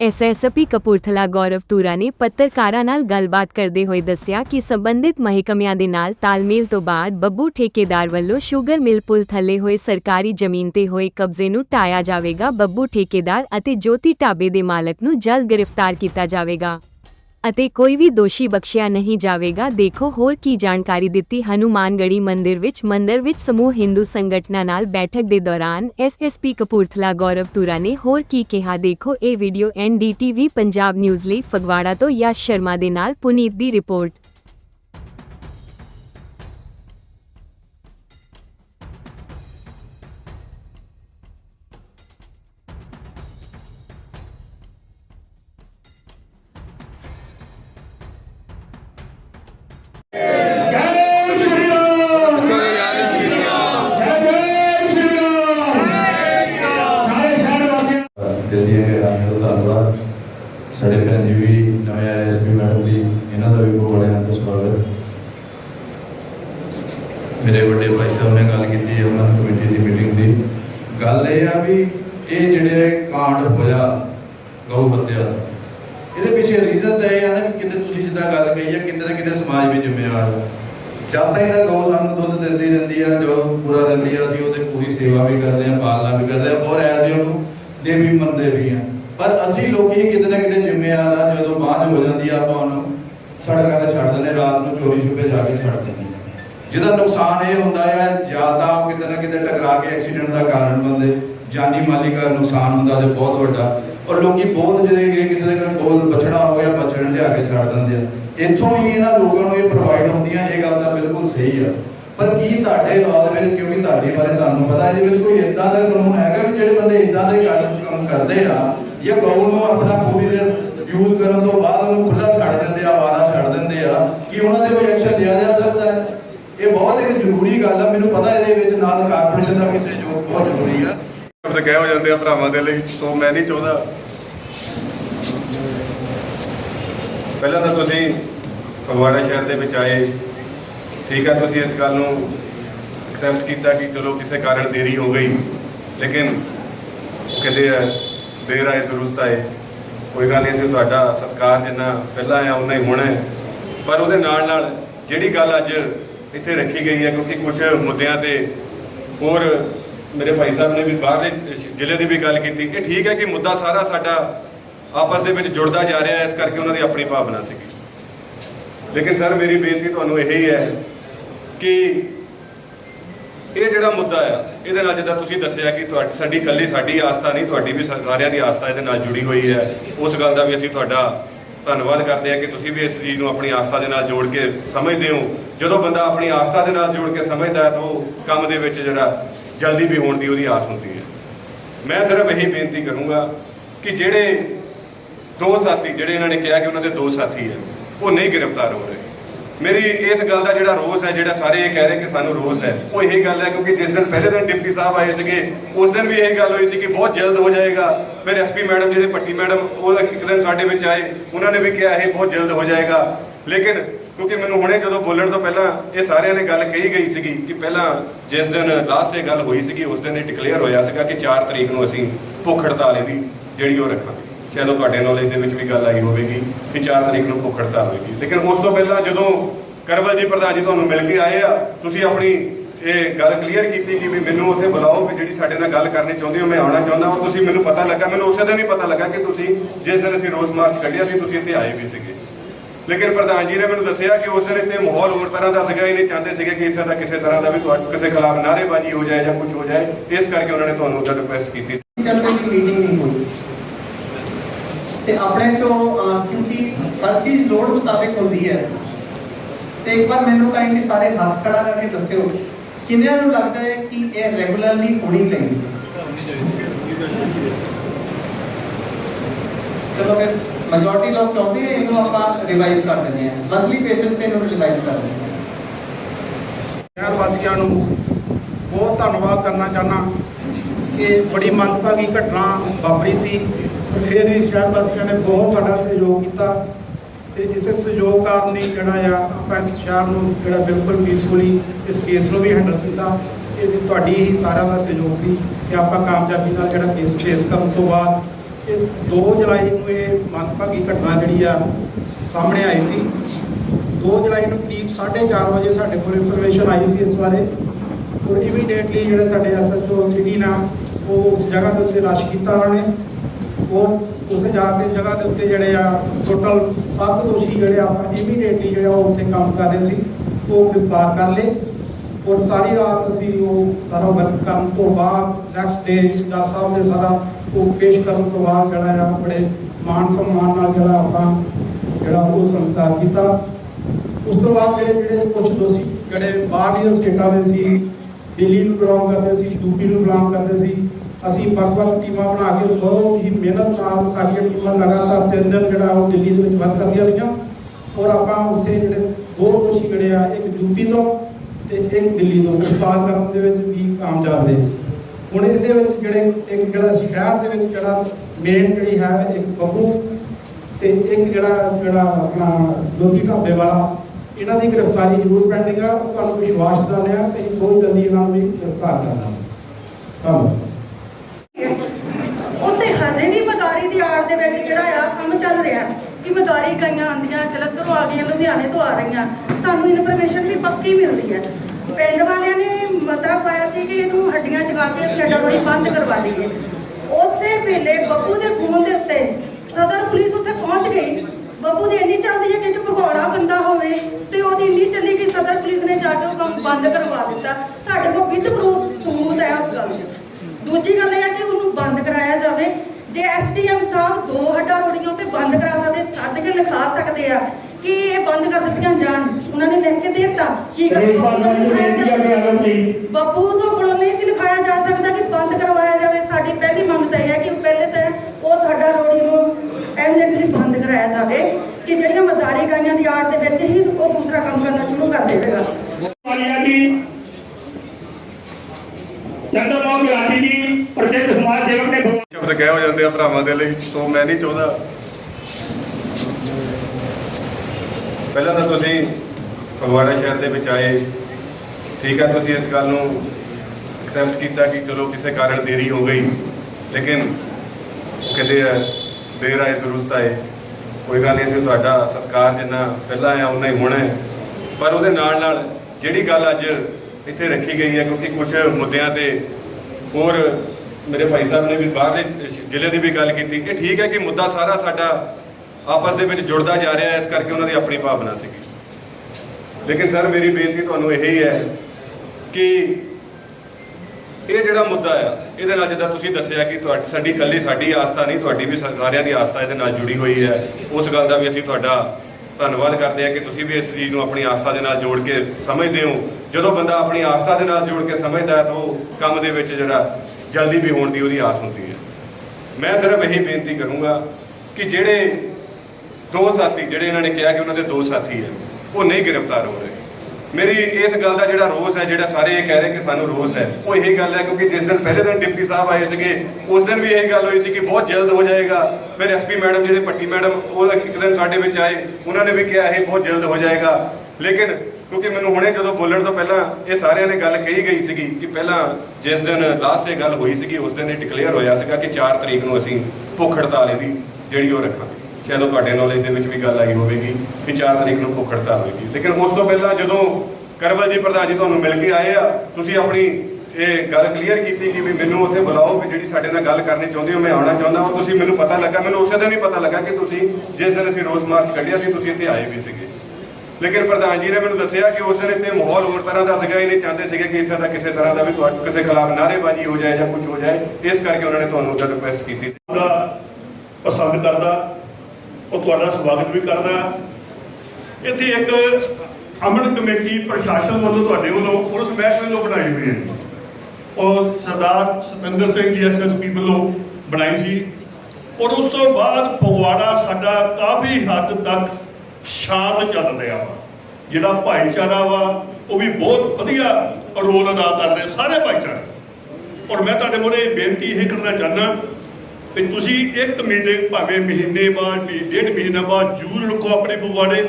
SSP Kapurthala ਗੌਰਵ ਤੂਰਾ ਨੇ ਪੱਤਰਕਾਰਾਂ ਨਾਲ ਗੱਲਬਾਤ ਕਰਦੇ ਹੋਏ ਦੱਸਿਆ ਕਿ ਸੰਬੰਧਿਤ ਮਹਿਕਮਿਆਂ ਦੇ ਨਾਲ ਤਾਲਮੇਲ ਤੋਂ ਬਾਅਦ ਬੱਬੂ ਠੇਕੇਦਾਰ ਵੱਲੋਂ ਸ਼ੂਗਰ ਮਿਲ ਪੁਲ ਥੱਲੇ ਹੋਏ ਸਰਕਾਰੀ ਜ਼ਮੀਨ ਤੇ ਹੋਏ ਕਬਜ਼ੇ ਨੂੰ ਟਾਇਆ ਜਾਵੇਗਾ। ਬੱਬੂ ਠੇਕੇਦਾਰ ਅਤੇ ਜੋਤੀ ਢਾਬੇ ਦੇ ਮਾਲਕ ਨੂੰ ਜਲਦ ਗ੍ਰਿਫਤਾਰ ਕੀਤਾ ਜਾਵੇਗਾ। ਅਤੇ ਕੋਈ ਵੀ ਦੋਸ਼ੀ ਬਖਸ਼ਿਆ ਨਹੀਂ ਜਾਵੇਗਾ। ਦੇਖੋ ਹੋਰ ਕੀ ਜਾਣਕਾਰੀ ਦਿੱਤੀ ਹਨੂਮਾਨਗੜੀ ਮੰਦਿਰ ਵਿੱਚ। ਮੰਦਿਰ ਵਿੱਚ ਸਮੂਹ ਹਿੰਦੂ ਸੰਗਠਨਾਂ ਨਾਲ ਬੈਠਕ ਦੇ ਦੌਰਾਨ ਐਸਐਸਪੀ ਕਪੂਰਥਲਾ ਗੌਰਵ ਤੁਰਾ ਨੇ ਹੋਰ ਕੀ ਕਿਹਾ। ਦੇਖੋ ਇਹ ਵੀਡੀਓ ਐਨਡੀਟੀਵੀ ਪੰਜਾਬ ਨਿਊਜ਼ ਲਈ ਫਗਵਾੜਾ ਤੋਂ ਯਸ਼ ਸ਼ਰਮਾ ਦੇ ਨਾਲ ਪੁਨੀਤ ਦੀ ਰਿਪੋਰਟ। ਸਮਾਜ ਵੀ ਜ਼ਿੰਮੇਵਾਰ ਆ ਜਦ ਤੱਕ ਇਹਦਾ ਗਊ ਸਾਨੂੰ ਦੁੱਧ ਦਿੰਦੀ ਰਹਿੰਦੀ ਆ, ਜੋ ਪੂਰਾ ਦਿੰਦੀ ਆ, ਅਸੀਂ ਉਹਦੀ ਪੂਰੀ ਸੇਵਾ ਵੀ ਕਰਦੇ ਆ, ਪਾਲਣਾ ਵੀ ਕਰਦੇ ਆ ਔਰ ਐਸੇ ਉਹਨੂੰ ਦੇਵੀ ਮੰਨਦੇ ਵੀ ਆ। ਪਰ ਅਸੀਂ ਲੋਕੀ ਕਿਤੇ ਨਾ ਕਿਤੇ ਜ਼ਿੰਮੇਵਾਰ ਆ, ਜਦੋਂ ਬਾਅਦ ਹੋ ਜਾਂਦੀ ਆ ਆਪਾਂ ਉਹਨੂੰ, ਸੜਕਾਂ ਤੇ ਛੱਡ ਦਿੰਦੇ ਰਾਤ ਨੂੰ ਚੋਰੀ ਛੁਪੇ ਜਾ ਕੇ ਛੱਡ ਦਿੰਦੇ ਜਿਹਦਾ ਨੁਕਸਾਨ ਇਹ ਹੁੰਦਾ ਹੈ ਜਾਂ ਤਾਂ ਕਿਤੇ ਨਾ ਕਿਤੇ ਟਕਰਾ ਕੇ ਐਕਸੀਡੈਂਟ ਦਾ ਕਾਰਨ ਬਣਦੇ। ਜਾਨੀ ਮਾਲੀ ਦਾ ਨੁਕਸਾਨ ਹੁੰਦਾ ਤੇ ਬਹੁਤ ਵੱਡਾ। ਔਰ ਲੋਕੀ ਬੋਲ ਜਿਹੜੇ ਕਿ ਕਿਸੇ ਦੇ ਘਰ ਬੋਲ ਬਚਣਾ ਹੋ ਗਿਆ ਬਚਣ ਲਿਆ ਕੇ ਛੱਡ ਦਿੰਦੇ ਆ। ਇੱਥੋਂ ਹੀ ਇਹਨਾਂ ਲੋਕਾਂ ਨੂੰ ਇਹ ਪ੍ਰੋਵਾਈਡ ਹੁੰਦੀਆਂ, ਇਹ ਗੱਲ ਤਾਂ ਬਿਲਕੁਲ ਸਹੀ ਆ। ਪਰ ਕੀ ਤੁਹਾਡੇ ਲਾਅ ਦੇ ਵਿੱਚ, ਕਿਉਂਕਿ ਤੁਹਾਡੇ ਬਾਰੇ ਤੁਹਾਨੂੰ ਪਤਾ, ਇਹਦੇ ਵਿੱਚ ਕੋਈ ਇਦਾਂ ਦਾ ਕਾਨੂੰਨ ਹੈਗਾ ਕਿ ਜਿਹੜੇ ਬੰਦੇ ਇਦਾਂ ਦੇ ਕੰਮ ਕਰਦੇ ਆ, ਜਾਂ ਗਊ ਨੂੰ ਆਪਣਾ ਪੂਰੀ ਦੇ ਯੂਜ਼ ਕਰਨ ਤੋਂ ਬਾਅਦ ਉਹਨੂੰ ਖੁੱਲਾ ਛੱਡ ਦਿੰਦੇ ਆ, ਆਵਾਰਾ ਛੱਡ ਦਿੰਦੇ ਆ, ਕਿ ਉਹਨਾਂ ਦੇ ਕੋਈ ਐਕਸ਼ਨ ਲਿਆ ਜਾ ਸਕਦਾ ਹੈ? ਇਹ ਬਹੁਤ ਇੱਕ ਜ਼ਰੂਰੀ ਗੱਲ ਆ। ਮੈਨੂੰ ਪਤਾ ਇਹਦੇ ਵਿੱਚ ਨਾਲ ਕਾਰਪੋਰੇਸ਼ਨ ਦਾ ਵੀ ਸਹਿਯੋਗ ਬਹੁਤ ਜ਼ਰੂਰੀ ਆ। ਸ਼ਬਦ ਕਹਿ ਹੋ ਜਾਂਦੇ ਆ ਭਰਾਵਾਂ ਦੇ ਲਈ, ਸੋ ਮੈਂ ਨਹੀਂ ਚਾਹੁੰਦਾ। ਪਹਿਲਾਂ ਤਾਂ ਤੁਸੀਂ ਫਗਵਾੜਾ ਸ਼ਹਿਰ ਦੇ ਵਿੱਚ ਆਏ। ਠੀਕ ਹੈ ਤੁਸੀਂ ਇਸ ਗੱਲ ਨੂੰ ਐਕਸੈਪਟ ਕੀਤਾ ਕਿ ਚਲੋ ਕਿਸੇ ਕਾਰਨ ਦੇਰੀ ਹੋ ਗਈ, ਲੇਕਿਨ ਕਹਿੰਦੇ ਆ, ਦੇਰ ਆਏ, ਦਰੁਸਤ ਆਏ। ਕੋਈ ਗੱਲ ਨਹੀਂ, ਅਸੀਂ ਤੁਹਾਡਾ ਸਤਿਕਾਰ ਜਿੰਨਾ ਪਹਿਲਾਂ ਆ ਉਨਾ ਹੀ ਹੋਣਾ ਹੈ। ਪਰ ਉਹਦੇ ਨਾਲ ਨਾਲ ਜਿਹੜੀ ਗੱਲ ਅੱਜ ਇੱਥੇ ਰੱਖੀ ਗਈ ਹੈ, ਕਿਉਂਕਿ ਕੁਝ ਮੁੱਦਿਆਂ ਤੇ ਹੋਰ ਮੇਰੇ ਭਾਈ ਸਾਹਿਬ ਨੇ ਵੀ ਬਾਹਰਲੇ ਜ਼ਿਲ੍ਹੇ ਦੀ ਵੀ ਗੱਲ ਕੀਤੀ। ਇਹ ਠੀਕ ਹੈ ਕਿ ਮੁੱਦਾ ਸਾਰਾ ਸਾਡਾ ਆਪਸ ਦੇ ਵਿੱਚ ਜੁੜਦਾ ਜਾ ਰਿਹਾ ਹੈ, ਇਸ ਕਰਕੇ ਉਹਨਾਂ ਦੀ ਆਪਣੀ ਭਾਵਨਾ ਸੀਗੀ। ਲੇਕਿਨ ਸਰ, ਮੇਰੀ ਬੇਨਤੀ ਤੁਹਾਨੂੰ ਇਹ ਹੀ ਹੈ ਕਿ ਇਹ ਜਿਹੜਾ ਮੁੱਦਾ ਆ, ਇਹਦੇ ਨਾਲ ਜਿੱਦਾਂ ਤੁਸੀਂ ਦੱਸਿਆ ਕਿ ਤੁਹਾਡੀ, ਸਾਡੀ ਇਕੱਲੀ ਸਾਡੀ ਆਸਥਾ ਨਹੀਂ, ਤੁਹਾਡੀ ਵੀ ਸਾਰਿਆਂ ਦੀ ਆਸਥਾ ਇਹਦੇ ਨਾਲ ਜੁੜੀ ਹੋਈ ਹੈ। ਉਸ ਗੱਲ ਦਾ ਵੀ ਅਸੀਂ ਤੁਹਾਡਾ ਧੰਨਵਾਦ ਕਰਦੇ ਹਾਂ ਕਿ ਤੁਸੀਂ ਵੀ ਇਸ ਚੀਜ਼ ਨੂੰ ਆਪਣੀ ਆਸਥਾ ਦੇ ਨਾਲ ਜੋੜ ਕੇ ਸਮਝਦੇ ਹੋ। ਜਦੋਂ ਬੰਦਾ ਆਪਣੀ ਆਸਥਾ ਦੇ ਨਾਲ ਜੋੜ ਕੇ ਸਮਝਦਾ ਤਾਂ ਉਹ ਕੰਮ ਦੇ ਵਿੱਚ ਜਿਹੜਾ ਜਲਦੀ ਵੀ ਹੋਣ ਦੀ ਉਹਦੀ ਆਸ ਹੁੰਦੀ ਹੈ। ਮੈਂ ਸਿਰਫ ਇਹੀ ਬੇਨਤੀ ਕਰੂੰਗਾ ਕਿ ਜਿਹੜੇ ਦੋ ਸਾਥੀ, ਜਿਹੜੇ ਇਹਨਾਂ ਨੇ ਕਿਹਾ ਕਿ ਉਹਨਾਂ ਦੇ ਦੋ ਸਾਥੀ ਹੈ, ਉਹ ਨਹੀਂ ਗ੍ਰਿਫਤਾਰ ਹੋ ਰਹੇ। ਮੇਰੀ ਇਸ ਗੱਲ ਦਾ ਜਿਹੜਾ ਰੋਸ ਹੈ, ਜਿਹੜਾ ਸਾਰੇ ਇਹ ਕਹਿ ਰਹੇ ਕਿ ਸਾਨੂੰ ਰੋਸ ਹੈ, ਉਹ ਇਹ ਗੱਲ ਹੈ ਕਿਉਂਕਿ ਜਿਸ ਦਿਨ ਪਹਿਲੇ ਦਿਨ ਡਿਪਟੀ ਸਾਹਿਬ ਆਏ ਸੀਗੇ, ਉਸ ਦਿਨ ਵੀ ਇਹ ਗੱਲ ਹੋਈ ਸੀ ਕਿ ਬਹੁਤ ਜਲਦ ਹੋ ਜਾਏਗਾ। ਫਿਰ ਐਸਪੀ ਮੈਡਮ ਜਿਹੜੇ ਪੱਟੀ ਮੈਡਮ, ਉਹ ਇੱਕ ਦਿਨ ਸਾਡੇ ਵਿੱਚ ਆਏ, ਉਹਨਾਂ ਨੇ ਵੀ ਕਿਹਾ ਇਹ ਬਹੁਤ ਜਲਦ ਹੋ ਜਾਏਗਾ। ਲੇਕਿਨ ਕਿਉਂਕਿ ਮੈਨੂੰ ਹੁਣੇ ਜਦੋਂ ਬੋਲਣ ਤੋਂ ਪਹਿਲਾਂ ਇਹ ਸਾਰਿਆਂ ਨੇ ਗੱਲ ਕਹੀ ਗਈ ਸੀਗੀ ਕਿ ਪਹਿਲਾਂ ਜਿਸ ਦਿਨ ਲਾਸਟ ਇਹ ਗੱਲ ਹੋਈ ਸੀਗੀ, ਉਸ ਦਿਨ ਇਹ ਡਿਕਲੇਅਰ ਹੋਇਆ ਸੀਗਾ ਕਿ 4 ਤਰੀਕ ਨੂੰ ਅਸੀਂ ਭੁੱਖ ਹੜਤਾਲ ਇਹਦੀ ਜਿਹੜੀ ਉਹ ਰੱਖਾਂਗੇ। ਸ਼ਾਇਦ ਉਹ ਤੁਹਾਡੇ ਨੌਲੇਜ ਦੇ ਵਿੱਚ ਵੀ ਗੱਲ ਆਈ ਹੋਵੇਗੀ ਕਿ 4 ਤਰੀਕ ਨੂੰ ਭੁੱਖ ਹੜਤਾਲ ਹੋਵੇਗੀ। ਲੇਕਿਨ ਉਸ ਤੋਂ ਪਹਿਲਾਂ ਜਦੋਂ ਕਰਵਲ ਜੀ ਪ੍ਰਧਾਨ ਜੀ ਤੁਹਾਨੂੰ ਮਿਲ ਕੇ ਆਏ ਆ, ਤੁਸੀਂ ਆਪਣੀ ਇਹ ਗੱਲ ਕਲੀਅਰ ਕੀਤੀ ਕਿ ਵੀ ਮੈਨੂੰ ਉੱਥੇ ਬੁਲਾਓ ਵੀ ਜਿਹੜੀ ਸਾਡੇ ਨਾਲ ਗੱਲ ਕਰਨੀ ਚਾਹੁੰਦੇ ਹੋ, ਮੈਂ ਆਉਣਾ ਚਾਹੁੰਦਾ। ਔਰ ਤੁਸੀਂ ਮੈਨੂੰ ਪਤਾ ਲੱਗਾ, ਮੈਨੂੰ ਉਸੇ ਦਿਨ ਹੀ ਪਤਾ ਲੱਗਾ ਕਿ ਤੁਸੀਂ ਜਿਸ ਦਿਨ ਅਸੀਂ ਰੋਸ ਮਾਰਚ ਕੱਢਿਆ ਸੀ, ਤੁਸੀਂ ਇੱਥੇ ਆਏ ਵੀ ਸੀਗੇ। ਲੇਕਿਨ ਪ੍ਰਧਾਨ ਜੀ ਨੇ ਮੈਨੂੰ ਦੱਸਿਆ ਕਿ ਉਸ ਦਿਨ ਇੱਥੇ ਮਾਹੌਲ ਹੋਰ ਤਰ੍ਹਾਂ ਦਾ ਸੀਗਾ ਇਹ ਨਹੀਂ ਚਾਹੁੰਦੇ ਸੀਗੇ ਕਿ ਇੱਥੇ ਦਾ ਕਿਸੇ ਤਰ੍ਹਾਂ ਦਾ ਵੀ ਤੁਹਾਡੇ ਕਿਸੇ ਖਿਲਾਫ ਨਾਅਰੇਬਾਜ਼ੀ ਹੋ ਜਾਏ ਜਾਂ ਕੁਝ ਹੋ ਜਾਏ। ਇਸ ਕਰਕੇ ਉਹਨਾਂ ਨੇ ਤੁਹਾਨੂੰ ਉਹਦਾ ਰਿਕੁਐਸਟ ਕੀਤੀ। ਚੱਲਦੇ ਦੀ ਮੀਟਿੰਗ ਨਹੀਂ ਹੋਈ। ਤੇ ਆਪਣੇ ਚੋਂ ਅਹ, ਕਿਉਂਕਿ ਹਰ ਚੀਜ਼ ਲੋੜ ਮੁਤਾਬਿਕ ਹੁੰਦੀ ਹੈ। ਤੇ ਇੱਕ ਵਾਰ ਮੈਨੂੰ ਕਾਈਂਡਲੀ ਸਾਰੇ ਹੱਥ ਖੜਾ ਕਰਕੇ ਦੱਸਿਓ ਕਿੰਨਿਆਂ ਨੂੰ ਲੱਗਦਾ ਹੈ ਕਿ ਇਹ ਰੈਗੂਲਰਲੀ ਹੋਣੀ ਚਾਹੀਦੀ? ਹੈ ਚਲੋ ਫਿਰ। ਮੈਜੋਰਟੀ ਲੋਕ ਚਾਹੁੰਦੇ ਹੈ ਇਹਨੂੰ ਆਪਾਂ ਰਿਵਾਈਵ ਕਰ ਦਿੰਦੇ ਹਾਂ ਮੰਥਲੀ ਬੇਸਿਸ ਤੇ ਇਹਨੂੰ ਰਿਵਾਈਵ ਕਰ ਦਿੰਦੇ ਹਾਂ ਸ਼ਹਿਰ ਵਾਸੀਆਂ ਨੂੰ ਬਹੁਤ ਧੰਨਵਾਦ ਕਰਨਾ ਚਾਹਨਾ ਕਿ ਬੜੀ ਮੰਦਭਾਗੀ ਘਟਨਾ ਵਾਪਰੀ ਸੀ। ਫਿਰ ਵੀ ਸ਼ਹਿਰ ਵਾਸੀਆਂ ਨੇ ਬਹੁਤ ਸਾਡਾ ਸਹਿਯੋਗ ਕੀਤਾ ਤੇ ਇਸੇ ਸਹਿਯੋਗ ਕਾਰਨ ਹੀ ਜਿਹੜਾ ਆ, ਆਪਾਂ ਇਸ ਸ਼ਹਿਰ ਨੂੰ ਜਿਹੜਾ ਬਿਲਕੁਲ ਪੀਸਫੁਲੀ ਇਸ ਕੇਸ ਨੂੰ ਵੀ ਹੈਂਡਲ ਕੀਤਾ। ਇਹ ਤੁਹਾਡੀ ਹੀ ਸਾਰਿਆਂ ਦਾ ਸਹਿਯੋਗ ਸੀ ਕਿ ਆਪਾਂ ਕਾਮਯਾਬੀ ਨਾਲ ਜਿਹੜਾ ਕੇਸ ਫੇਸ ਕਰਨ ਤੋਂ ਬਾਅਦ ਇਹ 2 ਜੁਲਾਈ ਨੂੰ ਇਹ ਮੰਦਭਾਗੀ ਘਟਨਾ ਜਿਹੜੀ ਆ ਸਾਹਮਣੇ ਆਈ ਸੀ। 2 ਜੁਲਾਈ ਨੂੰ ਕਰੀਬ 4:30 ਵਜੇ ਸਾਡੇ ਕੋਲ ਇਨਫੋਰਮੇਸ਼ਨ ਆਈ ਸੀ ਇਸ ਬਾਰੇ। ਔਰ ਇਮੀਡੀਏਟਲੀ ਜਿਹੜੇ ਸਾਡੇ ਐਸਐਚਓ ਸਿਟੀ ਨਾਲ ਉਹ ਉਸ ਜਗ੍ਹਾ ਦੇ ਉੱਤੇ ਰਸ਼ ਕੀਤਾ ਉਹਨਾਂ ਨੇ। ਉਹ ਉਸ ਜਾ ਕੇ ਜਗ੍ਹਾ ਦੇ ਉੱਤੇ ਜਿਹੜੇ ਆ ਟੋਟਲ 7 ਦੋਸ਼ੀ ਜਿਹੜੇ ਆਪਾਂ ਇਮੀਡੀਏਟਲੀ ਜਿਹੜਾ ਉਹ ਉੱਥੇ ਕੰਮ ਕਰ ਰਹੇ ਸੀ। ਉਹ ਗ੍ਰਿਫਤਾਰ ਕਰ ਲਏ। ਔਰ ਸਾਰੀ ਰਾਤ ਅਸੀਂ ਉਹ ਸਾਰਾ ਵਰਕ ਕਰਨ ਤੋਂ ਬਾਅਦ ਨੈਕਸਟ ਡੇ ਜੱਜ ਸਾਹਿਬ ਦੇ ਸਾਰਾ ਉਹ ਪੇਸ਼ ਕਰਨ ਤੋਂ ਬਾਅਦ ਜਿਹੜਾ ਆ, ਬੜੇ ਮਾਣ ਸਨਮਾਨ ਨਾਲ ਜਿਹੜਾ ਆਪਾਂ ਜਿਹੜਾ ਉਹ ਸੰਸਕਾਰ ਕੀਤਾ। ਉਸ ਤੋਂ ਬਾਅਦ ਜਿਹੜੇ ਜਿਹੜੇ ਕੁਝ ਦੋਸ਼ੀ, ਜਿਹੜੇ ਬਾਹਰਲੀਆਂ ਸਟੇਟਾਂ ਦੇ ਸੀ, ਦਿੱਲੀ ਨੂੰ ਬਿਲੋਂਗ ਕਰਦੇ ਸੀ ਯੂਪੀ ਨੂੰ ਬਿਲੋਂਗ ਕਰਦੇ ਸੀ, ਅਸੀਂ ਵੱਖ-ਵੱਖ ਟੀਮਾਂ ਬਣਾ ਕੇ ਬਹੁਤ ਹੀ ਮਿਹਨਤ ਨਾਲ ਸਾਡੀਆਂ ਟੀਮਾਂ ਲਗਾਤਾਰ ਤਿੰਨ ਦਿਨ ਜਿਹੜਾ ਉਹ ਦਿੱਲੀ ਦੇ ਵਿੱਚ ਵਰਕ ਕਰਦੀਆਂ ਰਹੀਆਂ। ਔਰ ਆਪਾਂ ਉੱਥੇ ਜਿਹੜੇ ਦੋ ਦੋਸ਼ੀ ਜਿਹੜੇ ਆ, ਇੱਕ ਯੂਪੀ ਤੋਂ ਤੇ ਇੱਕ ਦਿੱਲੀ ਤੋਂ ਗ੍ਰਿਫਤਾਰ ਕਰਨ ਦੇ ਵਿੱਚ ਵੀ ਕਾਮਯਾਬ ਰਹੇ। ਹੁਣ ਇਹਦੇ ਵਿੱਚ ਜਿਹੜੇ ਇੱਕ ਜਿਹੜਾ ਸ਼ਹਿਰ ਦੇ ਵਿੱਚ ਜਿਹੜਾ ਮੇਨ ਜਿਹੜੀ ਹੈ ਇੱਕ ਬੱਬੂ ਤੇ ਇੱਕ ਜਿਹੜਾ ਜਿਹੜਾ ਆਪਣਾ ਲੋਕੀ ਢਾਬੇ ਵਾਲਾ, ਇਹਨਾਂ ਦੀ ਗ੍ਰਿਫਤਾਰੀ ਜ਼ਰੂਰ ਪੈਂਡਿੰਗ ਆ ਤੁਹਾਨੂੰ ਵਿਸ਼ਵਾਸ ਦਿਲਾਉਂਦੇ ਆ ਕਿ ਬਹੁਤ ਜਲਦੀ ਇਹਨਾਂ ਨੂੰ ਵੀ ਗ੍ਰਿਫਤਾਰ ਕਰਨਾ ਧੰਨਵਾਦ। ਉੱਥੇ ਹਜੇ ਵੀ ਮਦਾਰੀ ਦੀ ਆੜ ਦੇ ਵਿੱਚ ਜਿਹੜਾ ਆ ਕੰਮ ਚੱਲ ਰਿਹਾ, ਕਿ ਮਦਾਰੀ ਗਈਆਂ ਆਂਦੀਆਂ, ਜਲੰਧਰੋਂ ਆ ਗਈਆਂ, ਲੁਧਿਆਣੇ ਤੋਂ ਆ ਰਹੀਆਂ, ਸਾਨੂੰ ਇਨਫੋਰਮੇਸ਼ਨ ਵੀ ਪੱਕੀ ਮਿਲਦੀ ਹੈ। ਪਿੰਡ ਵਾਲਿਆਂ ਨੇ ਮਤਾ ਪਾਇਆ ਸੀ ਕਿ ਇਹਨੂੰ ਹੱਡੀਆਂ ਚਗਾ ਕੇ ਅਸੀਂ ਰੋੜੀ ਬੰਦ ਕਰਵਾ ਦਈਏ। ਉਸੇ ਵੇਲੇ ਬੱਬੂ ਦੇ ਫੋਨ ਦੇ ਉੱਤੇ ਸਦਰ ਪੁਲਿਸ ਉੱਥੇ ਪਹੁੰਚ ਗਈ। ਬੱਬੂ ਦੀ ਇੰਨੀ ਚੱਲਦੀ ਹੈ ਕਿ ਇੱਕ ਭਗੌੜਾ ਬੰਦਾ ਹੋਵੇ ਤੇ ਉਹਦੀ ਇੰਨੀ ਚੱਲੀ ਕਿ ਸਦਰ ਪੁਲਿਸ ਨੇ ਜਾ ਕੇ ਉਹ ਕੰਮ ਬੰਦ ਕਰਵਾ ਦਿੱਤਾ। ਸਾਡੇ ਕੋਲ ਵਿਦ ਪ੍ਰੂਫ ਸਬੂਤ ਹੈ ਉਸ ਗੱਲ ਦੇ। ਦੂਜੀ ਗੱਲ ਇਹ ਹੈ ਕਿ ਉਹਨੂੰ ਬੰਦ ਕਰਾਇਆ ਜਾਵੇ। ਜੇ ਐਸਡੀਐਮ ਸਾਹਿਬ ਦੋ ਹੱਡਾ ਰੋੜੀਆਂ ਤੇ ਬੰਦ ਕਰਾ ਸਕਦੇ, ਸੱਦ ਕੇ ਲਿਖਾ ਸਕਦੇ ਆ। ਕਿ ਇਹ ਬੰਦ ਕਰ ਦਿੱਤੀਆਂ ਜਾਣ? ਉਹਨਾਂ ਨੇ ਲਿਖ ਕੇ ਦੇ ਦਿੱਤਾ ਕੀ ਬੱਬੂ ਤੋਂ ਕੋਲੋਂ ਨਹੀਂ ਸੀ ਲਿਖਾਇਆ ਜਾ ਸਕਦਾ ਕਿ ਬੰਦ ਕਰਵਾਇਆ ਜਾਵੇ। ਸਾਡੀ ਪਹਿਲੀ ਮੰਗ ਤਾਂ ਇਹ ਹੈ ਕਿ ਪਹਿਲੇ ਤਾਂ ਉਹ ਸਾਡਾ ਰੋੜੀ ਨੂੰ ਐਮਜੈਕਟਲੀ ਬੰਦ ਕਰਾਇਆ ਜਾਵੇ ਕਿ ਜਿਹੜੀਆਂ ਮਜ਼ਾਰੀ ਗਾਈਆਂ ਦੀ ਆੜ ਦੇ ਵਿੱਚ ਹੀ ਉਹ ਦੂਸਰਾ ਕੰਮ ਕਰਨਾ ਸ਼ੁਰੂ ਕਰ ਦੇਵੇਗਾ। ਵਾਲੀਆ ਦੀ ਚੰਦਰਬਾਬੂ ਗੁਲਾਟੀ ਜੀ ਪ੍ਰਸਿੱਧ ਸਮਾਜ ਸੇਵਕ ਨੇ ਸ਼ਬਦ ਕਹਿ ਹੋ ਜਾਂਦੇ ਆ ਭਰਾਵਾਂ ਦੇ ਲਈ ਸੋ ਮੈਂ ਨਹੀਂ ਚਾਹੁੰਦਾ ਪਹਿਲਾਂ ਤਾਂ ਤੁਸੀਂ ਫਗਵਾੜਾ ਸ਼ਹਿਰ ਦੇ ਵਿੱਚ ਆਏ। ਠੀਕ ਹੈ ਤੁਸੀਂ ਇਸ ਗੱਲ ਨੂੰ ਐਕਸੈਪਟ ਕੀਤਾ ਕਿ ਚਲੋ ਕਿਸੇ ਕਾਰਨ ਦੇਰੀ ਹੋ ਗਈ, ਲੇਕਿਨ ਕਹਿੰਦੇ ਆ ਦੇਰ ਆਏ, ਦਰੁਸਤ ਆਏ, ਕੋਈ ਗੱਲ ਨਹੀਂ, ਅਸੀਂ ਤੁਹਾਡਾ ਸਤਿਕਾਰ ਜਿੰਨਾ ਪਹਿਲਾਂ ਆ ਉਨਾ ਹੀ ਹੋਣਾ ਪਰ ਉਹਦੇ ਨਾਲ ਨਾਲ ਜਿਹੜੀ ਗੱਲ ਅੱਜ ਇੱਥੇ ਰੱਖੀ ਗਈ ਹੈ, ਕਿਉਂਕਿ ਕੁਝ ਮੁੱਦਿਆਂ ਤੇ ਹੋਰ ਮੇਰੇ ਭਾਈ ਸਾਹਿਬ ਨੇ ਵੀ ਬਾਹਰਲੇ ਜ਼ਿਲ੍ਹੇ ਦੀ ਵੀ ਗੱਲ ਕੀਤੀ, ਇਹ ਠੀਕ ਹੈ ਕਿ ਮੁੱਦਾ ਸਾਰਾ ਸਾਡਾ ਆਪਸ ਦੇ ਵਿੱਚ ਜੁੜਦਾ ਜਾ ਰਿਹਾ ਇਸ ਕਰਕੇ ਉਹਨਾਂ ਦੀ ਆਪਣੀ ਭਾਵਨਾ ਸੀਗੀ। ਲੇਕਿਨ ਸਰ, ਮੇਰੀ ਬੇਨਤੀ ਤੁਹਾਨੂੰ ਇਹ ਹੀ ਹੈ ਕਿ ਇਹ ਜਿਹੜਾ ਮੁੱਦਾ ਆ, ਇਹਦੇ ਨਾਲ ਜਿੱਦਾਂ ਤੁਸੀਂ ਦੱਸਿਆ ਕਿ ਤੁਹਾਡੀ ਸਾਡੀ ਇਕੱਲੀ ਸਾਡੀ ਆਸਥਾ ਨਹੀਂ, ਤੁਹਾਡੀ ਵੀ ਸਾਰਿਆਂ ਦੀ ਆਸਥਾ ਇਹਦੇ ਨਾਲ ਜੁੜੀ ਹੋਈ ਹੈ। ਉਸ ਗੱਲ ਦਾ ਵੀ ਅਸੀਂ ਤੁਹਾਡਾ ਧੰਨਵਾਦ ਕਰਦੇ ਹਾਂ ਕਿ ਤੁਸੀਂ ਵੀ ਇਸ ਚੀਜ਼ ਨੂੰ ਆਪਣੀ ਆਸਥਾ ਦੇ ਨਾਲ ਜੋੜ ਕੇ ਸਮਝਦੇ ਹੋ। ਜਦੋਂ ਬੰਦਾ ਆਪਣੀ ਆਸਥਾ ਦੇ ਨਾਲ ਜੋੜ ਕੇ ਸਮਝਦਾ ਤਾਂ ਉਹ ਕੰਮ ਦੇ ਵਿੱਚ ਜਿਹੜਾ ਜਲਦੀ ਵੀ ਹੋਣ ਦੀ ਉਹਦੀ ਆਸ ਹੁੰਦੀ ਹੈ। ਮੈਂ ਸਿਰਫ ਇਹੀ ਬੇਨਤੀ ਕਰੂੰਗਾ ਕਿ ਜਿਹੜੇ ਦੋ ਸਾਥੀ ਜਿਹੜੇ ਇਹਨਾਂ ਨੇ ਕਿਹਾ ਕਿ ਉਹਨਾਂ ਦੇ ਦੋ ਸਾਥੀ ਹੈ ਉਹ ਨਹੀਂ ਗ੍ਰਿਫਤਾਰ ਹੋ ਰਹੇ। ਮੇਰੀ ਇਸ ਗੱਲ ਦਾ ਜਿਹੜਾ ਰੋਸ ਹੈ, ਜਿਹੜਾ ਸਾਰੇ ਇਹ ਕਹਿ ਰਹੇ ਕਿ ਸਾਨੂੰ ਰੋਸ ਹੈ, ਉਹ ਇਹ ਗੱਲ ਹੈ ਕਿਉਂਕਿ ਜਿਸ ਦਿਨ ਪਹਿਲੇ ਦਿਨ ਡਿਪਟੀ ਸਾਹਿਬ ਆਏ ਸੀਗੇ, ਉਸ ਦਿਨ ਵੀ ਇਹ ਗੱਲ ਹੋਈ ਸੀ ਕਿ ਬਹੁਤ ਜਲਦ ਹੋ ਜਾਏਗਾ। ਫਿਰ ਐਸਪੀ ਮੈਡਮ ਜਿਹੜੇ ਪੱਟੀ ਮੈਡਮ, ਉਹ ਇੱਕ ਦਿਨ ਸਾਡੇ ਵਿੱਚ ਆਏ, ਉਹਨਾਂ ਨੇ ਵੀ ਕਿਹਾ ਇਹ ਬਹੁਤ ਜਲਦ ਹੋ ਜਾਏਗਾ। ਲੇਕਿਨ ਕਿਉਂਕਿ ਮੈਨੂੰ ਹੁਣੇ ਜਦੋਂ ਬੋਲਣ ਤੋਂ ਪਹਿਲਾਂ ਇਹ ਸਾਰਿਆਂ ਨੇ ਗੱਲ ਕਹੀ ਗਈ ਸੀਗੀ ਕਿ ਪਹਿਲਾਂ ਜਿਸ ਦਿਨ ਲਾਸਟ ਇਹ ਗੱਲ ਹੋਈ ਸੀਗੀ, ਉਸ ਦਿਨ ਇਹ ਡਿਕਲੇਅਰ ਹੋਇਆ ਸੀਗਾ ਕਿ 4 ਤਰੀਕ ਨੂੰ ਅਸੀਂ ਭੁੱਖ ਹੜਤਾਲ ਇਹਦੀ ਜਿਹੜੀ ਉਹ ਰੱਖਾਂਗੇ। ਸ਼ਾਇਦ ਉਹ ਤੁਹਾਡੇ ਨੌਲੇਜ ਦੇ ਵਿੱਚ ਵੀ ਗੱਲ ਆਈ ਹੋਵੇਗੀ ਕਿ 4 ਤਰੀਕ ਨੂੰ ਭੁੱਖ ਹੜਤਾਲ ਹੋਵੇਗੀ ਲੇਕਿਨ ਉਸ ਤੋਂ ਪਹਿਲਾਂ ਜਦੋਂ ਕਰਵਲ ਜੀ ਪ੍ਰਧਾਨ ਜੀ ਤੁਹਾਨੂੰ ਮਿਲ ਕੇ ਆਏ ਆ, ਤੁਸੀਂ ਆਪਣੀ ਇਹ ਗੱਲ ਕਲੀਅਰ ਕੀਤੀ ਕਿ ਵੀ ਮੈਨੂੰ ਉੱਥੇ ਬੁਲਾਓ ਵੀ ਜਿਹੜੀ ਸਾਡੇ ਨਾਲ ਗੱਲ ਕਰਨੀ ਚਾਹੁੰਦੇ ਹੋ, ਮੈਂ ਆਉਣਾ ਚਾਹੁੰਦਾ ਔਰ ਤੁਸੀਂ ਮੈਨੂੰ ਪਤਾ ਲੱਗਾ, ਮੈਨੂੰ ਉਸੇ ਦਿਨ ਹੀ ਪਤਾ ਲੱਗਾ ਕਿ ਤੁਸੀਂ ਜਿਸ ਦਿਨ ਅਸੀਂ ਰੋਸ ਮਾਰਚ ਕੱਢਿਆ ਸੀ, ਤੁਸੀਂ ਇੱਥੇ ਆਏ ਵੀ ਸੀਗੇ। ਲੇਕਿਨ ਪ੍ਰਧਾਨ ਜੀ ਨੇ ਮੈਨੂੰ ਦੱਸਿਆ ਕਿ ਉਸ ਦਿਨ ਇੱਥੇ ਮਾਹੌਲ ਹੋਰ ਤਰ੍ਹਾਂ ਦਾ ਸੀਗਾ, ਇਹ ਨਹੀਂ ਚਾਹੁੰਦੇ ਸੀਗੇ ਕਿ ਇੱਥੇ ਦਾ ਕਿਸੇ ਤਰ੍ਹਾਂ ਦਾ ਵੀ ਤੁਹਾਡੇ ਕਿਸੇ ਖਿਲਾਫ ਨਾਅਰੇਬਾਜ਼ੀ ਹੋ ਜਾਏ ਜਾਂ ਕੁਝ ਹੋ ਜਾਏ। ਇਸ ਕਰਕੇ ਉਹਨਾਂ ਨੇ ਤੁਹਾਨੂੰ ਉਹਦਾ ਰਿਕੁਐਸਟ ਕੀਤੀ ਸੀ। ਪਸੰਦ ਕਰਦਾ ਉਹ ਤੁਹਾਡਾ ਸਵਾਗਤ ਵੀ ਕਰਦਾ। ਇੱਥੇ ਇੱਕ ਅਮਨ ਕਮੇਟੀ ਪ੍ਰਸ਼ਾਸਨ ਵੱਲੋਂ ਤੁਹਾਡੇ ਵੱਲੋਂ ਪੁਲਿਸ ਮਹਿਕਮੇ ਵੱਲੋਂ ਬਣਾਈ ਹੋਈ ਹੈ। ਔਰ ਸਰਦਾਰ ਸਤਿੰਦਰ ਸਿੰਘ ਜੀ ਐਸਐਸਪੀ ਵੱਲੋਂ ਬਣਾਈ ਸੀ। ਔਰ ਉਸ ਤੋਂ ਬਾਅਦ ਫਗਵਾੜਾ ਸਾਡਾ ਕਾਫੀ ਹੱਦ ਤੱਕ ਸ਼ਾਂਤ ਚੱਲ ਰਿਹਾ ਵਾ। ਜਿਹੜਾ ਭਾਈਚਾਰਾ ਵਾ, ਉਹ ਵੀ ਬਹੁਤ ਵਧੀਆ ਰੋਲ ਅਦਾ ਕਰ ਰਿਹਾ ਸਾਰੇ ਭਾਈਚਾਰੇ। ਔਰ ਮੈਂ ਤੁਹਾਡੇ ਮੂਹਰੇ ਬੇਨਤੀ ਇਹ ਕਰਨਾ ਚਾਹੁੰਦਾ ਕਿ ਤੁਸੀਂ ਇੱਕ ਮੀਟਿੰਗ ਭਾਵੇਂ ਮਹੀਨੇ ਬਾਅਦ ਵੀ, ਡੇਢ ਮਹੀਨਾ ਬਾਅਦ ਜ਼ਰੂਰ ਰੱਖੋ ਆਪਣੇ ਫਗਵਾੜੇ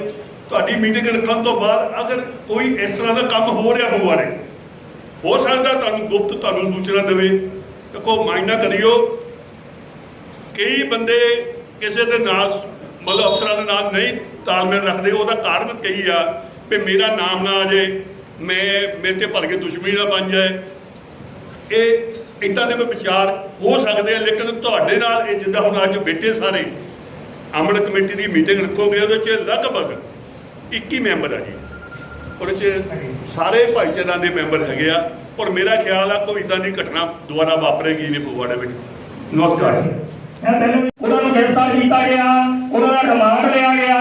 ਤੁਹਾਡੀ ਮੀਟਿੰਗ ਰੱਖਣ ਤੋਂ ਬਾਅਦ ਅਗਰ ਕੋਈ ਇਸ ਤਰ੍ਹਾਂ ਦਾ ਕੰਮ ਹੋ ਰਿਹਾ ਫਗਵਾੜੇ ਹੋ ਸਕਦਾ ਤੁਹਾਨੂੰ ਗੁਪਤ ਤੁਹਾਨੂੰ ਸੂਚਨਾ ਦੇਵੇ। ਦੇਖੋ ਮਾਇਨਾ ਕਰਿਓ। ਕਈ ਬੰਦੇ ਕਿਸੇ ਦੇ ਨਾਲ, ਮਤਲਬ ਅਫਸਰਾਂ ਦੇ ਨਾਲ ਨਹੀਂ ਤਾਲਮੇਲ ਰੱਖਦੇ। ਉਹਦਾ ਕਾਰਨ ਕਈ ਆ ਵੀ ਮੇਰਾ ਨਾਮ ਨਾ ਆ ਜਾਏ, ਮੈਂ, ਮੇਰੇ ਤੇ ਭਲਕੇ ਦੁਸ਼ਮਣੀ ਨਾ ਬਣ ਜਾਏ। ਇਹ ਇਦਾਂ ਦੇ ਕੋਈ ਵਿਚਾਰ ਹੋ ਸਕਦੇ ਆ, ਲੇਕਿਨ ਤੁਹਾਡੇ ਨਾਲ ਇਹ ਜਿੱਦਾਂ ਹੁਣ ਅੱਜ ਬੈਠੇ ਸਾਰੇ, ਅਮਨ ਕਮੇਟੀ ਦੀ ਮੀਟਿੰਗ ਰੱਖੋਗੇ, ਉਹਦੇ ਚ ਲਗਭਗ 21 ਮੈਂਬਰ ਆ ਜੀ। ਉਹਦੇ ਚ ਸਾਰੇ ਭਾਈਚਾਰਿਆਂ ਦੇ ਮੈਂਬਰ ਹੈਗੇ ਆ। ਔਰ ਮੇਰਾ ਖਿਆਲ ਆ, ਕੋਈ ਇਦਾਂ ਦੀ ਘਟਨਾ ਦੁਬਾਰਾ ਵਾਪਰੇਗੀ ਨਹੀਂ ਫਗਵਾੜੇ ਵਿੱਚ। ਨਮਸਕਾਰ। ਉਹਨਾਂ ਨੂੰ ਗ੍ਰਿਫਤਾਰ ਕੀਤਾ ਗਿਆ, ਉਹਨਾਂ ਦਾ ਰਿਮਾਂਡ ਲਿਆ ਗਿਆ।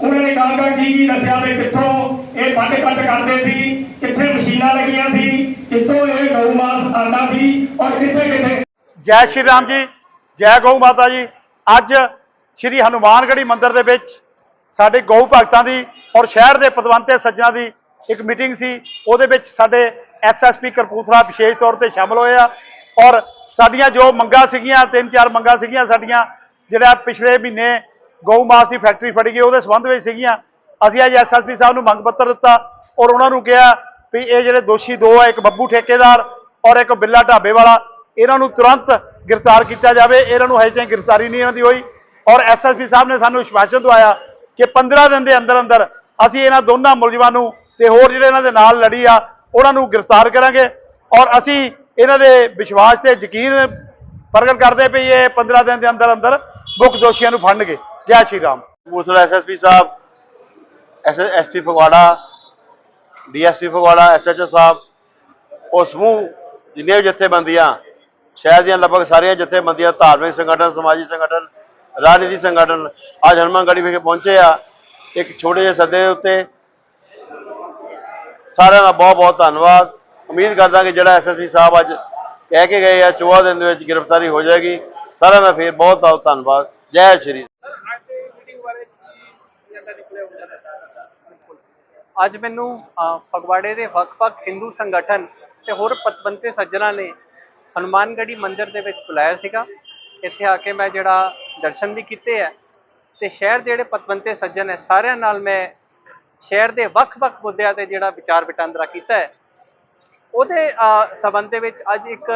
ਉਹਨਾਂ ਨੇ ਕਹਾ ਕਿ ਦੱਸਿਆ ਵੀ ਕਿੱਥੋਂ ਇਹ ਵੱਢ ਕੱਟ ਕਰਦੇ ਸੀ, ਕਿੱਥੇ ਮਸ਼ੀਨਾਂ ਲੱਗੀਆਂ ਸੀ ਕਿੱਥੋਂ ਇਹ ਗਊ ਮਾਸ ਆਉਂਦਾ ਸੀ ਔਰ ਕਿੱਥੇ ਕਿੱਥੇ? ਜੈ ਸ਼੍ਰੀ ਰਾਮ ਜੀ, ਜੈ ਗਊ ਮਾਤਾ ਜੀ। ਅੱਜ ਸ਼੍ਰੀ ਹਨੂਮਾਨਗੜ੍ਹੀ ਮੰਦਿਰ ਦੇ ਵਿੱਚ ਸਾਡੇ ਗਊ ਭਗਤਾਂ ਦੀ ਔਰ ਸ਼ਹਿਰ ਦੇ ਪਤਵੰਤੇ ਸੱਜਣਾ ਦੀ ਇੱਕ ਮੀਟਿੰਗ ਸੀ। ਉਹਦੇ ਵਿੱਚ ਸਾਡੇ ਐਸਐਸਪੀ ਕਰਪੂਥਲਾ ਵਿਸ਼ੇਸ਼ ਤੌਰ ਤੇ ਸ਼ਾਮਲ ਹੋਏ ਆ ਔਰ ਸਾਡੀਆਂ ਜੋ ਮੰਗਾਂ ਸੀਗੀਆਂ, ਤਿੰਨ ਚਾਰ ਮੰਗਾਂ ਸੀਗੀਆਂ ਸਾਡੀਆਂ, ਜਿਹੜਾ ਪਿਛਲੇ ਮਹੀਨੇ ਗਊ ਮਾਸ ਦੀ ਫੈਕਟਰੀ ਫੜੀ ਗਈ, ਉਹਦੇ ਸੰਬੰਧ ਵਿੱਚ ਸੀਗੀਆਂ। ਅਸੀਂ ਅੱਜ ਐਸਐਸਪੀ ਸਾਹਿਬ ਨੂੰ ਮੰਗ ਪੱਤਰ ਦਿੱਤਾ ਔਰ ਉਹਨਾਂ ਨੂੰ ਕਿਹਾ ਵੀ ਇਹ ਜਿਹੜੇ ਦੋਸ਼ੀ ਦੋ ਆ, ਇੱਕ ਬੱਬੂ ਠੇਕੇਦਾਰ ਔਰ ਇੱਕ ਬਿੱਲਾ ਢਾਬੇ ਵਾਲਾ, ਇਹਨਾਂ ਨੂੰ ਤੁਰੰਤ ਗ੍ਰਿਫਤਾਰ ਕੀਤਾ ਜਾਵੇ। ਇਹਨਾਂ ਨੂੰ ਹਜੇ ਤਾਈਂ ਗ੍ਰਿਫਤਾਰੀ ਨਹੀਂ ਇਹਨਾਂ ਦੀ ਹੋਈ। ਔਰ ਐਸਐਸਪੀ ਸਾਹਿਬ ਨੇ ਸਾਨੂੰ ਵਿਸ਼ਵਾਸਨ ਦਵਾਇਆ ਕਿ 15 ਦਿਨ ਦੇ ਅੰਦਰ ਅੰਦਰ ਅਸੀਂ ਇਹਨਾਂ ਦੋਨਾਂ ਮੁਲਜ਼ਮਾਂ ਨੂੰ ਤੇ ਹੋਰ ਜਿਹੜੇ ਇਹਨਾਂ ਦੇ ਨਾਲ ਲੜੀ ਆ, ਉਹਨਾਂ ਨੂੰ ਗ੍ਰਿਫਤਾਰ ਕਰਾਂਗੇ। ਔਰ ਅਸੀਂ ਇਹਨਾਂ ਦੇ ਵਿਸ਼ਵਾਸ ਤੇ ਯਕੀਨ ਪ੍ਰਗਟ ਕਰਦੇ ਪਈ ਇਹ 15 ਦਿਨ ਦੇ ਅੰਦਰ ਅੰਦਰ ਮੁੱਖ ਦੋਸ਼ੀਆਂ ਨੂੰ ਫੜਨਗੇ। ਜੈ ਸ਼੍ਰੀ ਰਾਮ। ਕਪੂਰਥਲਾ ਐਸਐਸਪੀ ਸਾਹਿਬ SST Phagwara DSP Phagwara, SHO ਸਾਹਿਬ, ਉਹ ਸਮੂਹ ਜਿੰਨੇ ਵੀ ਜਥੇਬੰਦੀਆਂ, ਸ਼ਹਿਰ ਦੀਆਂ ਲਗਭਗ ਸਾਰੀਆਂ ਜਥੇਬੰਦੀਆਂ, ਧਾਰਮਿਕ ਸੰਗਠਨ, ਸਮਾਜਿਕ ਸੰਗਠਨ, ਰਾਜਨੀਤੀ ਸੰਗਠਨ, ਅੱਜ ਹਨੂੰਮਾਨਗੜ੍ਹੀ ਵਿਖੇ ਪਹੁੰਚੇ ਆ। ਇੱਕ ਛੋਟੇ ਜਿਹੇ ਸੱਦੇ ਉੱਤੇ ਸਾਰਿਆਂ ਦਾ ਬਹੁਤ ਬਹੁਤ ਧੰਨਵਾਦ। ਉਮੀਦ ਕਰਦਾ ਕਿ ਜਿਹੜਾ ਐਸਐਸਪੀ ਸਾਹਿਬ ਅੱਜ ਕਹਿ ਕੇ ਗਏ ਆ 14 ਦਿਨ ਦੇ ਵਿੱਚ ਗ੍ਰਿਫਤਾਰੀ ਹੋ ਜਾਏਗੀ। ਸਾਰਿਆਂ ਦਾ ਫੇਰ ਬਹੁਤ ਬਹੁਤ ਧੰਨਵਾਦ। ਜੈ ਸ਼੍ਰੀ ਅੱਜ ਮੈਨੂੰ ਫਗਵਾੜੇ ਦੇ ਵੱਖ-ਵੱਖ ਹਿੰਦੂ ਸੰਗਠਨ ਤੇ ਹੋਰ ਪਤਵੰਤੇ ਸੱਜਣਾ ਨੇ ਹਨੂਮਾਨਗੜ੍ਹੀ ਮੰਦਿਰ ਦੇ ਵਿੱਚ ਬੁਲਾਇਆ ਸੀਗਾ। ਇੱਥੇ ਆ ਕੇ ਮੈਂ ਜਿਹੜਾ ਦਰਸ਼ਨ ਵੀ ਕੀਤੇ ਹੈ ਤੇ ਸ਼ਹਿਰ ਦੇ ਜਿਹੜੇ ਪਤਵੰਤੇ ਸੱਜਣ ਹੈ ਸਾਰਿਆਂ ਨਾਲ ਮੈਂ ਸ਼ਹਿਰ ਦੇ ਵੱਖ-ਵੱਖ ਮੁੱਦਿਆਂ ਤੇ ਜਿਹੜਾ ਵਿਚਾਰ ਵਟਾਂਦਰਾ ਕੀਤਾ ਹੈ। ਉਹਦੇ ਅ, ਸੰਬੰਧ ਦੇ ਵਿੱਚ ਅੱਜ ਇੱਕ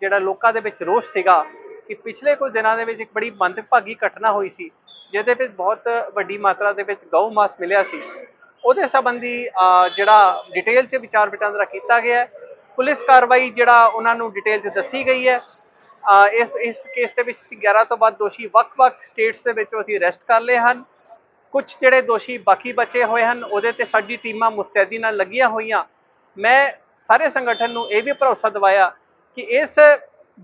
ਜਿਹੜਾ ਲੋਕਾਂ ਦੇ ਵਿੱਚ ਰੋਸ ਸੀਗਾ ਕਿ ਪਿਛਲੇ ਕੁਝ ਦਿਨਾਂ ਦੇ ਵਿੱਚ ਇੱਕ ਬੜੀ ਮੰਦਭਾਗੀ ਘਟਨਾ ਹੋਈ ਸੀ ਜਿਹਦੇ ਵਿੱਚ ਬਹੁਤ ਵੱਡੀ ਮਾਤਰਾ ਦੇ ਵਿੱਚ ਗਊ ਮਾਸ ਮਿਲਿਆ ਸੀ। ਉਹਦੇ ਸੰਬੰਧੀ ਜਿਹੜਾ ਡਿਟੇਲ 'ਚ ਵਿਚਾਰ ਵਟਾਂਦਰਾ ਕੀਤਾ ਗਿਆ ਪੁਲਿਸ ਕਾਰਵਾਈ ਜਿਹੜਾ ਉਹਨਾਂ ਨੂੰ ਡਿਟੇਲ 'ਚ ਦੱਸੀ ਗਈ ਹੈ। ਇਸ ਇਸ ਕੇਸ ਦੇ ਵਿੱਚ ਅਸੀਂ 11 ਤੋਂ ਵੱਧ ਦੋਸ਼ੀ ਵੱਖ-ਵੱਖ ਸਟੇਟਸ ਦੇ ਵਿੱਚੋਂ ਅਸੀਂ ਅਰੈਸਟ ਕਰ ਲਏ ਹਨ। ਕੁਝ ਜਿਹੜੇ ਦੋਸ਼ੀ ਬਾਕੀ ਬਚੇ ਹੋਏ ਹਨ, ਉਹਦੇ ਤੇ ਸਾਡੀ ਟੀਮਾਂ ਮੁਸਤੈਦੀ ਨਾਲ ਲੱਗੀਆਂ ਹੋਈਆਂ। ਮੈਂ ਸਾਰੇ ਸੰਗਠਨ ਨੂੰ ਇਹ ਵੀ ਭਰੋਸਾ ਦਿਵਾਇਆ ਕਿ ਇਸ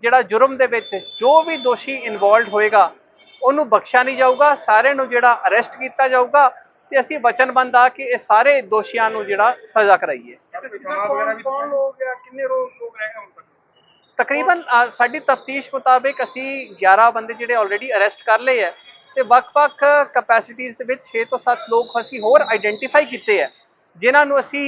ਜਿਹੜਾ ਜੁਰਮ ਦੇ ਵਿੱਚ ਜੋ ਵੀ ਦੋਸ਼ੀ ਇਨਵੋਲਡ ਹੋਏਗਾ, ਉਹਨੂੰ ਬਖਸ਼ਿਆ ਨਹੀਂ ਜਾਊਗਾ। ਸਾਰਿਆਂ ਨੂੰ ਜਿਹੜਾ ਅਰੈਸਟ ਕੀਤਾ ਜਾਊਗਾ ਤੇ ਅਸੀਂ ਵਚਨਬੰਦ ਆ ਕਿ ਇਹ ਸਾਰੇ ਦੋਸ਼ੀਆਂ ਨੂੰ ਜਿਹੜਾ ਸਜ਼ਾ ਕਰਾਈਏ। ਤਕਰੀਬਨ ਸਾਡੀ ਤਫਤੀਸ਼ ਮੁਤਾਬਿਕ ਅਸੀਂ 11 ਬੰਦੇ ਜਿਹੜੇ ਆਲਰੇਡੀ ਅਰੈਸਟ ਕਰ ਲਏ ਹੈ ਤੇ ਵੱਖ-ਵੱਖ ਕਪੈਸਿਟੀਜ਼ ਦੇ ਵਿੱਚ 6 ਤੋਂ 7 ਲੋਕ ਅਸੀਂ ਹੋਰ ਆਈਡੈਂਟੀਫਾਈ ਕੀਤੇ ਹੈ ਜਿਨ੍ਹਾਂ ਨੂੰ ਅਸੀਂ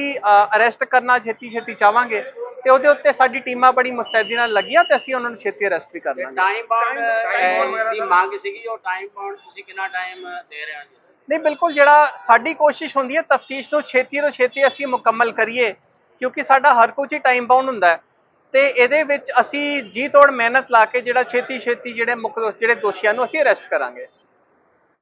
ਅਰੈਸਟ ਕਰਨਾ ਛੇਤੀ ਛੇਤੀ ਚਾਹਾਂਗੇ ਤੇ ਉਹਦੇ ਉੱਤੇ ਸਾਡੀ ਟੀਮਾਂ ਬੜੀ ਮੁਸਤੈਦੀ ਨਾਲ ਲੱਗੀਆਂ ਤੇ ਅਸੀਂ ਉਹਨਾਂ ਨੂੰ ਛੇਤੀ ਅਰੈਸਟ ਵੀ ਕਰ ਲਾਂਗੇ। ਟਾਈਮ ਬਾਉਂਡ ਦੀ ਮੰਗ ਸੀਗੀ ਉਹ ਟਾਈਮ ਬਾਉਂਡ ਤੁਸੀਂ ਕਿੰਨਾ ਟਾਈਮ ਦੇ ਰਹੇ ਹੋ ਨਹੀਂ, ਬਿਲਕੁਲ ਜਿਹੜਾ ਸਾਡੀ ਕੋਸ਼ਿਸ਼ ਹੁੰਦੀ ਹੈ, ਤਫਤੀਸ਼ ਨੂੰ ਛੇਤੀ ਤੋਂ ਛੇਤੀ ਅਸੀਂ ਮੁਕੰਮਲ ਕਰੀਏ, ਕਿਉਂਕਿ ਸਾਡਾ ਹਰ ਕੁਝ ਹੀ ਟਾਈਮ ਬਾਉਂਡ ਹੁੰਦਾ ਹੈ। ਤੇ ਇਹਦੇ ਵਿੱਚ ਅਸੀਂ ਜੀ ਤੋੜ ਮਿਹਨਤ ਲਾ ਕੇ ਜਿਹੜਾ ਛੇਤੀ ਛੇਤੀ ਜਿਹੜੇ ਮੁੱਖ ਜਿਹੜੇ ਦੋਸ਼ੀਆਂ ਨੂੰ ਅਸੀਂ ਅਰੈਸਟ ਕਰਾਂਗੇ।